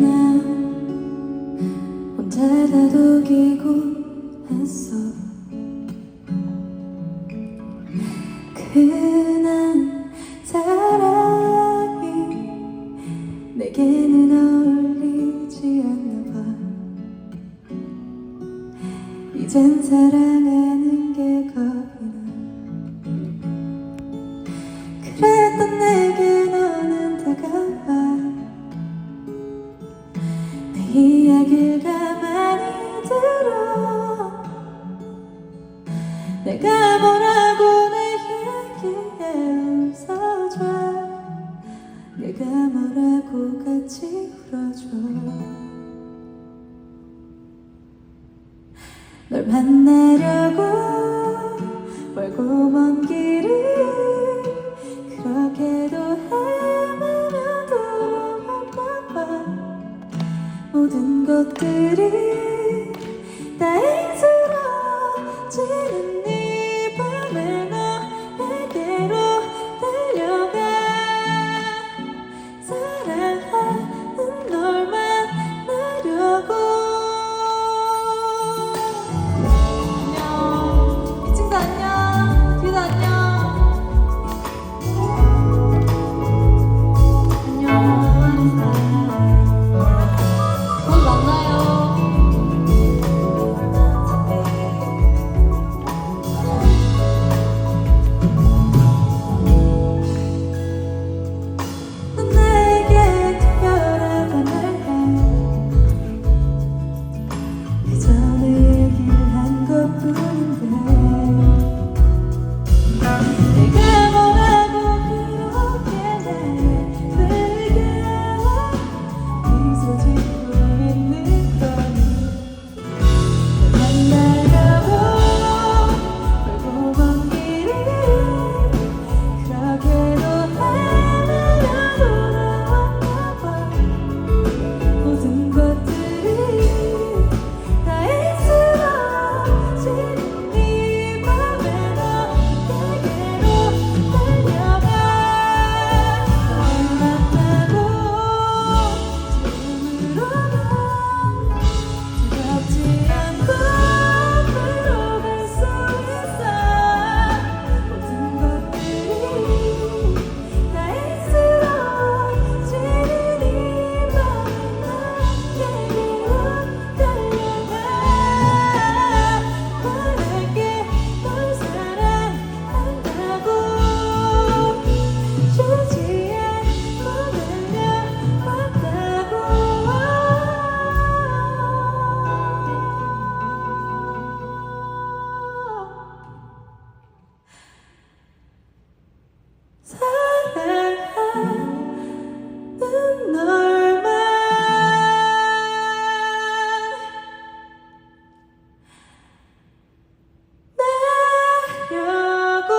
나 혼자 다독이고 했어. 그난 사랑이 내게는 어울리지 않나 봐. 이젠 사랑하는 게 겁이 나. 그랬던 내 내가 뭐라고 내게 웃어줘. 내가 뭐라고 같이 울어줘. 널 만나려고 멀고 먼 길을 그렇게도 헤매며도 만나봐. 모든 것들이 사랑하는 네. 널만 나려고.